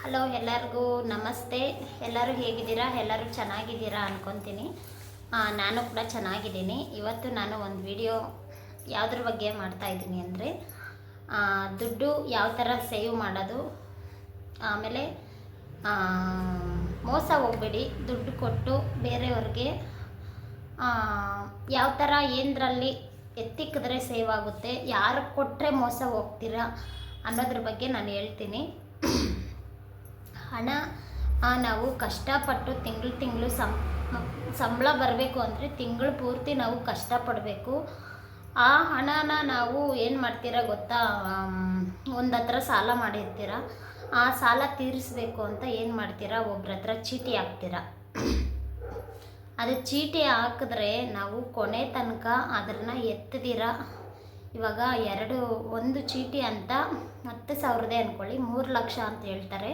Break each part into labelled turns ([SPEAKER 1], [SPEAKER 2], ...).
[SPEAKER 1] Hello, ಎಲ್ಲರಿಗೂ ನಮಸ್ತೆ. ಎಲ್ಲರೂ ಹೇಗಿದ್ದೀರಾ? ಎಲ್ಲರೂ ಚೆನ್ನಾಗಿದ್ದೀರಾ ಅನ್ಕೊತೀನಿ. ನಾನು ಕೂಡ ಚೆನ್ನಾಗಿದ್ದೀನಿ. ಇವತ್ತು ನಾನು ಒಂದು ವಿಡಿಯೋ ಯಾವುದ್ರ ಬಗ್ಗೆ ಮಾಡ್ತಾ ಇದ್ದೀನಿ ಅಂದರೆ ದುಡ್ಡು ಯಾವ ಥರ ಸೇವ್ ಮಾಡೋದು, ಆಮೇಲೆ ಮೋಸ ಹೋಗ್ಬೇಡಿ, ದುಡ್ಡು ಕೊಟ್ಟು ಬೇರೆಯವ್ರಿಗೆ ಯಾವ ಥರ ಏನರಲ್ಲಿ ಎತ್ತಿಕ್ಕಿದ್ರೆ ಸೇವ್ ಆಗುತ್ತೆ, ಯಾರು ಕೊಟ್ಟರೆ ಮೋಸ ಹೋಗ್ತೀರಾ ಅನ್ನೋದ್ರ ಬಗ್ಗೆ ನಾನು ಹೇಳ್ತೀನಿ. ಹಣ ನಾವು ಕಷ್ಟಪಟ್ಟು ತಿಂಗಳು ತಿಂಗಳು ಸಂ, ಸಂಬಳ ಬರಬೇಕು ಅಂದರೆ ತಿಂಗಳು ಪೂರ್ತಿ ನಾವು ಕಷ್ಟಪಡಬೇಕು. ಆ ಹಣನ ನಾವು ಏನು ಮಾಡ್ತೀರಾ ಗೊತ್ತಾ? ಒಂದು ಹತ್ರ ಸಾಲ ಮಾಡಿರ್ತೀರ. ಆ ಸಾಲ ತೀರಿಸ್ಬೇಕು ಅಂತ ಏನು ಮಾಡ್ತೀರಾ? ಒಬ್ರ ಹತ್ರ ಚೀಟಿ ಹಾಕ್ತೀರ. ಅದು ಚೀಟಿ ಹಾಕಿದ್ರೆ ನಾವು ಕೊನೆ ತನಕ ಅದನ್ನು ಎತ್ತದಿರ ಇವಾಗ ಎರಡು, ಒಂದು ಚೀಟಿ ಅಂತ ಹತ್ತು ಸಾವಿರದೇ ಅಂದ್ಕೊಳ್ಳಿ ಮೂರು ಲಕ್ಷ ಅಂತ ಹೇಳ್ತಾರೆ.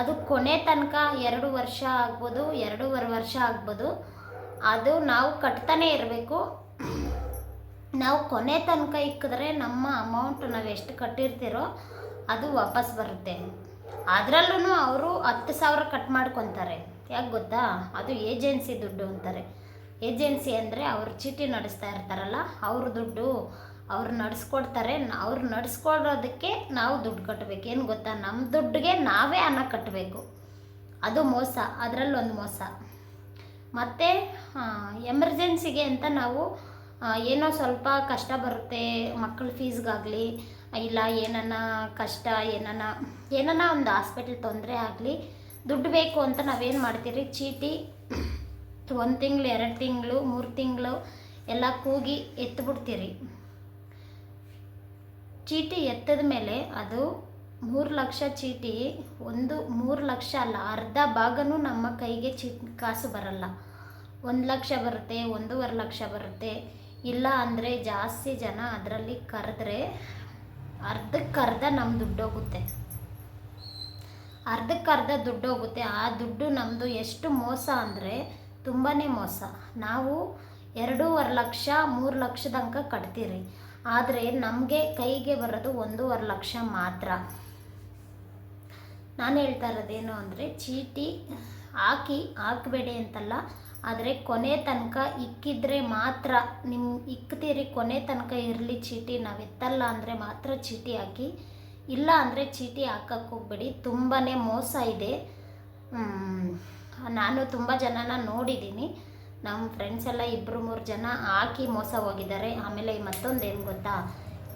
[SPEAKER 1] ಅದು ಕೊನೆ ತನಕ ಎರಡು ವರ್ಷ ಆಗ್ಬೋದು, ಎರಡೂವರೆ ವರ್ಷ ಆಗ್ಬೋದು. ಅದು ನಾವು ಕಟ್ತಾನೆ ಇರಬೇಕು. ನಾವು ಕೊನೆ ತನಕ ಇಕ್ಕಿದ್ರೆ ನಮ್ಮ ಅಮೌಂಟ್ ನಾವು ಎಷ್ಟು ಕಟ್ಟಿರ್ತೀರೋ ಅದು ವಾಪಸ್ ಬರುತ್ತೆ. ಅದರಲ್ಲೂ ಅವರು ಹತ್ತು ಸಾವಿರ ಕಟ್ ಮಾಡ್ಕೊತಾರೆ. ಯಾಕೆ ಗೊತ್ತಾ? ಅದು ಏಜೆನ್ಸಿ ದುಡ್ಡು ಅಂತಾರೆ. ಏಜೆನ್ಸಿ ಅಂದರೆ ಅವರು ಚೀಟಿ ನಡೆಸ್ತಾ ಇರ್ತಾರಲ್ಲ, ಅವ್ರ ದುಡ್ಡು ಅವ್ರು ನಡೆಸ್ಕೊಡ್ತಾರೆ ಅವ್ರು ನಡೆಸ್ಕೊಡೋದಕ್ಕೆ ನಾವು ದುಡ್ಡು ಕಟ್ಟಬೇಕು ಏನು ಗೊತ್ತಾ? ನಮ್ಮ ದುಡ್ಡಿಗೆ ನಾವೇ ಹಣ ಕಟ್ಟಬೇಕು ಅದು ಮೋಸ ಅದರಲ್ಲಿ ಒಂದು ಮೋಸ. ಮತ್ತು ಎಮರ್ಜೆನ್ಸಿಗೆ ಅಂತ ನಾವು ಏನೋ ಸ್ವಲ್ಪ ಕಷ್ಟ ಬರುತ್ತೆ, ಮಕ್ಕಳ ಫೀಸ್ಗಾಗಲಿ, ಇಲ್ಲ ಏನನ್ನ ಕಷ್ಟ, ಏನನ್ನ ಏನನ್ನ ಒಂದು ಹಾಸ್ಪಿಟ್ಲ್ ತೊಂದರೆ ಆಗಲಿ, ದುಡ್ಡು ಬೇಕು ಅಂತ ನಾವೇನು ಮಾಡ್ತೀರಿ? ಚೀಟಿ, ಒಂದು ತಿಂಗಳು, ಎರಡು ತಿಂಗಳು, ಮೂರು ತಿಂಗಳು ಎಲ್ಲ ಕೂಗಿ ಎತ್ಬಿಡ್ತೀರಿ. ಚೀಟಿ ಎತ್ತದ ಮೇಲೆ ಅದು ಮೂರು ಲಕ್ಷ ಚೀಟಿ, ಒಂದು ಮೂರು ಲಕ್ಷ ಅಲ್ಲ, ಅರ್ಧ ಭಾಗನೂ ನಮ್ಮ ಕೈಗೆ ಚೀಟಿ ಕಾಸು ಬರಲ್ಲ. ಒಂದು ಲಕ್ಷ ಬರುತ್ತೆ, ಒಂದೂವರೆ ಲಕ್ಷ ಬರುತ್ತೆ. ಇಲ್ಲ ಅಂದರೆ ಜಾಸ್ತಿ ಜನ ಅದರಲ್ಲಿ ಕರೆದ್ರೆ ಅರ್ಧಕ್ಕರ್ಧ ನಮ್ಮ ದುಡ್ಡು ಹೋಗುತ್ತೆ. ಅರ್ಧಕ್ಕೆ ಅರ್ಧ ದುಡ್ಡು ಹೋಗುತ್ತೆ. ಆ ದುಡ್ಡು ನಮ್ಮದು ಎಷ್ಟು ಮೋಸ ಅಂದರೆ ತುಂಬಾ ಮೋಸ. ನಾವು ಎರಡೂವರೆ ಲಕ್ಷ, ಮೂರು ಲಕ್ಷದಂಕ ಕಟ್ತೀರಿ. ಆದರೆ ನಮಗೆ ಕೈಗೆ ಬರೋದು ಒಂದೂವರೆ ಲಕ್ಷ ಮಾತ್ರ. ನಾನು ಹೇಳ್ತಾ ಇರೋದೇನು ಅಂದರೆ ಚೀಟಿ ಹಾಕಿ ಹಾಕಬೇಡಿ ಅಂತಲ್ಲ, ಆದರೆ ಕೊನೆ ತನಕ ಇಕ್ಕಿದ್ರೆ ಮಾತ್ರ ನಿಮ್ಮ ಇಕ್ತೀರಿ ಕೊನೆ ತನಕ ಇರಲಿ ಚೀಟಿ, ನಾವು ಎತ್ತಲ್ಲ ಅಂದರೆ ಮಾತ್ರ ಚೀಟಿ ಹಾಕಿ, ಇಲ್ಲ ಅಂದರೆ ಚೀಟಿ ಹಾಕಕ್ಕೆ ಹೋಗ್ಬೇಡಿ ತುಂಬಾ ಮೋಸ ಇದೆ. ನಾನು ತುಂಬ ಜನನ ನೋಡಿದ್ದೀನಿ. ನಮ್ಮ ಫ್ರೆಂಡ್ಸ್ ಎಲ್ಲ ಇಬ್ಬರು ಮೂರು ಜನ ಹಾಕಿ ಮೋಸ ಹೋಗಿದ್ದಾರೆ. ಆಮೇಲೆ ಮತ್ತೊಂದು ಏನು ಗೊತ್ತಾ?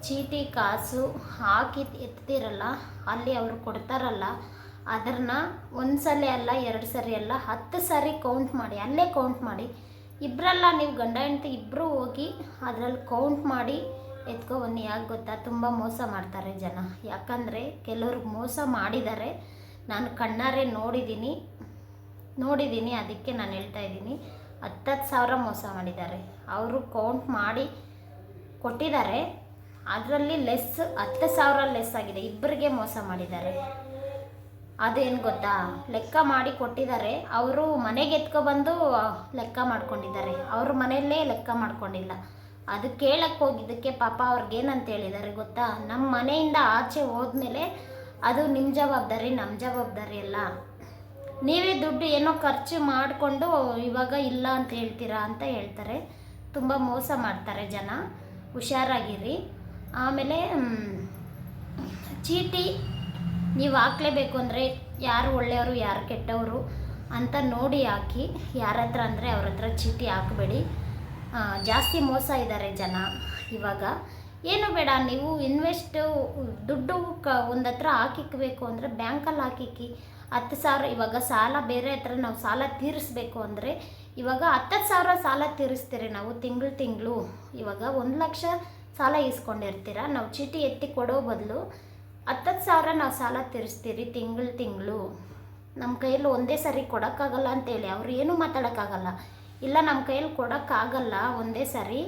[SPEAKER 1] ಚೀಟಿ ಕಾಸು ಹಾಕಿ ಎತ್ತಿರಲ್ಲ ಅಲ್ಲಿ ಅವರು ಕೊಡ್ತಾರಲ್ಲ, ಅದನ್ನ ಒಂದು ಸಲ ಅಲ್ಲ, ಎರಡು ಸರಿ ಅಲ್ಲ, ಹತ್ತು ಸಾರಿ ಕೌಂಟ್ ಮಾಡಿ, ಅಲ್ಲೇ ಕೌಂಟ್ ಮಾಡಿ. ಇಬ್ಬರಲ್ಲ ನೀವು ಗಂಡ ಹೆಂಡತಿ ಇಬ್ಬರು ಹೋಗಿ ಅದರಲ್ಲಿ ಕೌಂಟ್ ಮಾಡಿ ಎತ್ಕೊ ಬನ್ನಿ ಯಾಕೆ ಗೊತ್ತಾ? ತುಂಬ ಮೋಸ ಮಾಡ್ತಾರೆ ಜನ. ಯಾಕಂದರೆ ಕೆಲವ್ರಿಗೆ ಮೋಸ ಮಾಡಿದ್ದಾರೆ. ನಾನು ಕಣ್ಣಾರೆ ನೋಡಿದ್ದೀನಿ. ನೋಡಿದ್ದೀನಿ, ಅದಕ್ಕೆ ನಾನು ಹೇಳ್ತಾ ಇದ್ದೀನಿ. ಹತ್ತತ್ತು ಸಾವಿರ ಮೋಸ ಮಾಡಿದ್ದಾರೆ. ಅವರು ಕೌಂಟ್ ಮಾಡಿ ಕೊಟ್ಟಿದ್ದಾರೆ. ಅದರಲ್ಲಿ ಲೆಸ್ ಹತ್ತು ಸಾವಿರ ಲೆಸ್ ಆಗಿದೆ. ಇಬ್ಬರಿಗೆ ಮೋಸ ಮಾಡಿದ್ದಾರೆ. ಅದೇನು ಗೊತ್ತಾ? ಲೆಕ್ಕ ಮಾಡಿ ಕೊಟ್ಟಿದ್ದಾರೆ. ಅವರು ಮನೆಗೆ ಎತ್ಕೊಬಂದು ಲೆಕ್ಕ ಮಾಡ್ಕೊಂಡಿದ್ದಾರೆ. ಅವ್ರ ಮನೆಯಲ್ಲೇ ಲೆಕ್ಕ ಮಾಡ್ಕೊಂಡಿಲ್ಲ. ಅದು ಕೇಳಕ್ಕೆ ಹೋಗಿದ್ದಕ್ಕೆ ಪಾಪ ಅವ್ರಿಗೇನಂತ ಹೇಳಿದ್ದಾರೆ ಗೊತ್ತಾ? ನಮ್ಮ ಮನೆಯಿಂದ ಆಚೆ ಹೋದ್ಮೇಲೆ ಅದು ನಿಮ್ಮ ಜವಾಬ್ದಾರಿ ನಮ್ಮ ಜವಾಬ್ದಾರಿ ಅಲ್ಲ. ನೀವೇ ದುಡ್ಡು ಏನೋ ಖರ್ಚು ಮಾಡಿಕೊಂಡು ಇವಾಗ ಇಲ್ಲ ಅಂತ ಹೇಳ್ತೀರಾ ಅಂತ ಹೇಳ್ತಾರೆ. ತುಂಬ ಮೋಸ ಮಾಡ್ತಾರೆ ಜನ. ಹುಷಾರಾಗಿರಿ. ಆಮೇಲೆ ಚೀಟಿ ನೀವು ಹಾಕ್ಲೇಬೇಕು ಅಂದರೆ ಯಾರು ಒಳ್ಳೆಯವರು, ಯಾರು ಕೆಟ್ಟವರು ಅಂತ ನೋಡಿ ಹಾಕಿ. ಯಾರ ಹತ್ರ ಅಂದರೆ ಅವ್ರ ಹತ್ರ ಚೀಟಿ ಹಾಕಬೇಡಿ. ಜಾಸ್ತಿ ಮೋಸ ಇದ್ದಾರೆ ಜನ ಇವಾಗ. ಏನು ಬೇಡ, ನೀವು ಇನ್ವೆಸ್ಟು ದುಡ್ಡು ಕ ಒಂದು ಹತ್ರ ಹಾಕಿಕ್ಬೇಕು ಅಂದರೆ ಬ್ಯಾಂಕಲ್ಲಿ ಹಾಕಿಕ್ಕಿ. ಹತ್ತು ಸಾವಿರ, ಇವಾಗ ಸಾಲ ಬೇರೆ ಹತ್ರ ನಾವು ಸಾಲ ತೀರಿಸ್ಬೇಕು ಅಂದರೆ ಇವಾಗ ಹತ್ತತ್ತು ಸಾವಿರ ಸಾಲ ತೀರಿಸ್ತೀರಿ ನಾವು ತಿಂಗಳು ತಿಂಗಳು. ಇವಾಗ ಒಂದು ಲಕ್ಷ ಸಾಲ ಇಸ್ಕೊಂಡಿರ್ತೀರ ನಾವು ಚೀಟಿ ಎತ್ತಿ ಕೊಡೋ ಬದಲು ಹತ್ತತ್ತು ಸಾವಿರ ನಾವು ಸಾಲ ತೀರಿಸ್ತೀರಿ ತಿಂಗಳು ತಿಂಗಳು. ನಮ್ಮ ಕೈಯಲ್ಲಿ ಒಂದೇ ಸರಿ ಕೊಡೋಕ್ಕಾಗಲ್ಲ ಅಂತೇಳಿ, ಅವ್ರು ಏನೂ ಮಾತಾಡೋಕ್ಕಾಗಲ್ಲ. ಇಲ್ಲ ನಮ್ಮ ಕೈಯಲ್ಲಿ ಕೊಡೋಕ್ಕಾಗಲ್ಲ ಒಂದೇ ಸಾರಿ.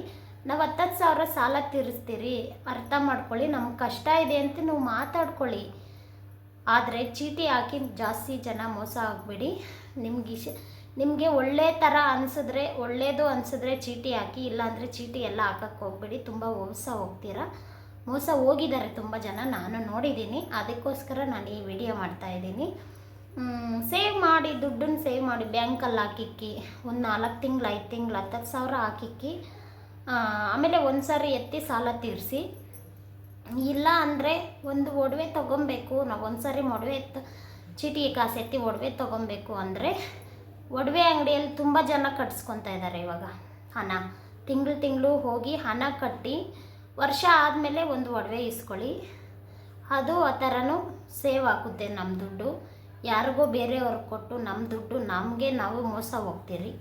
[SPEAKER 1] ನಾವು ಹತ್ತತ್ತು ಸಾವಿರ ಸಾಲ ತೀರಿಸ್ತೀರಿ, ಅರ್ಥ ಮಾಡ್ಕೊಳ್ಳಿ, ನಮ್ಗೆ ಕಷ್ಟ ಇದೆ ಅಂತ ನೀವು ಮಾತಾಡ್ಕೊಳ್ಳಿ. ಆದರೆ ಚೀಟಿ ಹಾಕಿ ಜಾಸ್ತಿ ಜನ ಮೋಸ ಆಗಬೇಡಿ. ನಿಮ್ಗೆ ಇಶ, ನಿಮಗೆ ಒಳ್ಳೆ ಥರ ಅನಿಸಿದ್ರೆ ಒಳ್ಳೆಯದು ಅನಿಸಿದ್ರೆ ಚೀಟಿ ಹಾಕಿ, ಇಲ್ಲಾಂದರೆ ಚೀಟಿ ಎಲ್ಲ ಹಾಕಕ್ಕೆ ಹೋಗ್ಬೇಡಿ. ತುಂಬ ಮೋಸ ಹೋಗ್ತೀರಾ? ಮೋಸ ಹೋಗಿದ್ದಾರೆ ತುಂಬ ಜನ. ನಾನು ನೋಡಿದ್ದೀನಿ. ಅದಕ್ಕೋಸ್ಕರ ನಾನು ಈ ವಿಡಿಯೋ ಮಾಡ್ತಾ ಇದ್ದೀನಿ. ಸೇವ್ ಮಾಡಿ, ದುಡ್ಡನ್ನು ಸೇವ್ ಮಾಡಿ. ಬ್ಯಾಂಕಲ್ಲಿ ಹಾಕಿಕ್ಕಿ, ಒಂದು ನಾಲ್ಕು ತಿಂಗಳು, ಐದು ತಿಂಗಳು, ಹತ್ತತ್ತು ಸಾವಿರ ಹಾಕಿಕ್ಕಿ ಆಮೇಲೆ ಒಂದು ಸಾರಿ ಎತ್ತಿ ಸಾಲ ತೀರಿಸಿ. ಇಲ್ಲ ಅಂದರೆ ಒಂದು ಒಡವೆ ತೊಗೊಬೇಕು. ನಾವು ಒಂದು ಸಾರಿ ಒಡವೆ ಚೀಟಿ ಕಾಸೆತ್ತಿ ಒಡವೆ ತೊಗೊಬೇಕು ಅಂದರೆ ಒಡವೆ ಅಂಗಡಿಯಲ್ಲಿ ತುಂಬ ಜನ ಕಟ್ಸ್ಕೊತಾ ಇದ್ದಾರೆ ಇವಾಗ ಹಣ. ತಿಂಗಳು ತಿಂಗಳು ಹೋಗಿ ಹಣ ಕಟ್ಟಿ ವರ್ಷ ಆದಮೇಲೆ ಒಂದು ಒಡವೆ ಇಸ್ಕೊಳ್ಳಿ. ಅದು ಆ ಥರನೂ ಸೇವ್ ಆಗುತ್ತೆ ನಮ್ಮ ದುಡ್ಡು. ಯಾರಿಗೋ ಬೇರೆಯವ್ರಿಗೆ ಕೊಟ್ಟು ನಮ್ಮ ದುಡ್ಡು ನಮಗೆ ನಾವು ಮೋಸ ಹೋಗ್ತೀರಿ.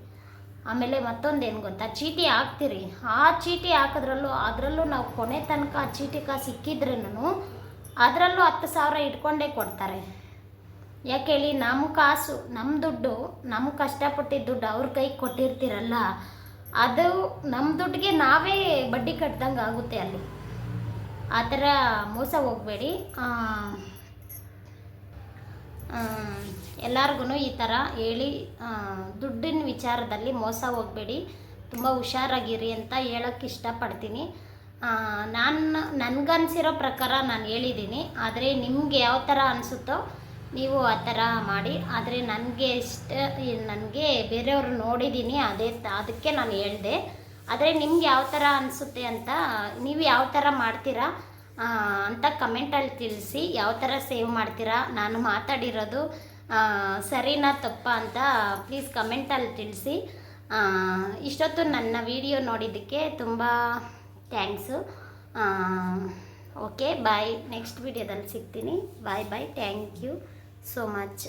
[SPEAKER 1] ಆಮೇಲೆ ಮತ್ತೊಂದು ಏನು ಗೊತ್ತಾ? ಚೀಟಿ ಹಾಕ್ತೀರಿ. ಆ ಚೀಟಿ ಹಾಕಿದ್ರಲ್ಲೂ, ಅದರಲ್ಲೂ ನಾವು ಕೊನೆ ತನಕ ಆ ಚೀಟಿ ಕಾಸು ಸಿಕ್ಕಿದ್ರೂ ಅದರಲ್ಲೂ ಹತ್ತು ಸಾವಿರ ಇಟ್ಕೊಂಡೇ ಕೊಡ್ತಾರೆ. ಯಾಕೆ ಹೇಳಿ ನಮ್ಮ ಕಾಸು ನಮ್ಮ ದುಡ್ಡು ನಮ್ಮ ಕಷ್ಟಪಟ್ಟಿದ್ದ ದುಡ್ಡು ಅವ್ರ ಕೈಗೆ ಕೊಟ್ಟಿರ್ತೀರಲ್ಲ, ಅದು ನಮ್ಮ ದುಡ್ಡಿಗೆ ನಾವೇ ಬಡ್ಡಿ ಕಟ್ದಂಗೆ ಆಗುತ್ತೆ ಅಲ್ಲಿ. ಆ ಥರ ಮೋಸ ಹೋಗಬೇಡಿ. ಎಲ್ಲರಿಗೂ ಈ ಥರ ಹೇಳಿ ದುಡ್ಡಿನ ವಿಚಾರದಲ್ಲಿ ಮೋಸ ಹೋಗಬೇಡಿ. ತುಂಬ ಹುಷಾರಾಗಿರಿ ಅಂತ ಹೇಳೋಕ್ಕೆ ಇಷ್ಟಪಡ್ತೀನಿ. ನಾನು, ನನಗನ್ಸಿರೋ ಪ್ರಕಾರ ನಾನು ಹೇಳಿದ್ದೀನಿ. ಆದರೆ ನಿಮ್ಗೆ ಯಾವ ಥರ ಅನಿಸುತ್ತೋ ನೀವು ಆ ಥರ ಮಾಡಿ. ಆದರೆ ನನಗೆ ಇಷ್ಟ, ನನಗೆ ಬೇರೆಯವರು ನೋಡಿದ್ದೀನಿ ಅದೇ ಅದಕ್ಕೆ ನಾನು ಹೇಳಿದೆ. ಆದರೆ ನಿಮ್ಗೆ ಯಾವ ಥರ ಅನಿಸುತ್ತೆ ಅಂತ, ನೀವು ಯಾವ ಥರ ಮಾಡ್ತೀರಾ? ಅಂತ ಕಮೆಂಟಲ್ಲಿ ತಿಳಿಸಿ ಯಾವ ಥರ ಸೇವ್ ಮಾಡ್ತೀರಾ? ನಾನು ಮಾತಾಡಿರೋದು ಸರಿನಾ ತಪ್ಪಾ ಅಂತ ಪ್ಲೀಸ್ ಕಮೆಂಟಲ್ಲಿ ತಿಳಿಸಿ. ಇಷ್ಟೊತ್ತು ನನ್ನ ವಿಡಿಯೋ ನೋಡಿದ್ದಕ್ಕೆ ತುಂಬ ಥ್ಯಾಂಕ್ಸು ಓಕೆ ಬಾಯ್ ನೆಕ್ಸ್ಟ್ ವಿಡಿಯೋದಲ್ಲಿ ಸಿಗ್ತೀನಿ. Bye bye thank you so much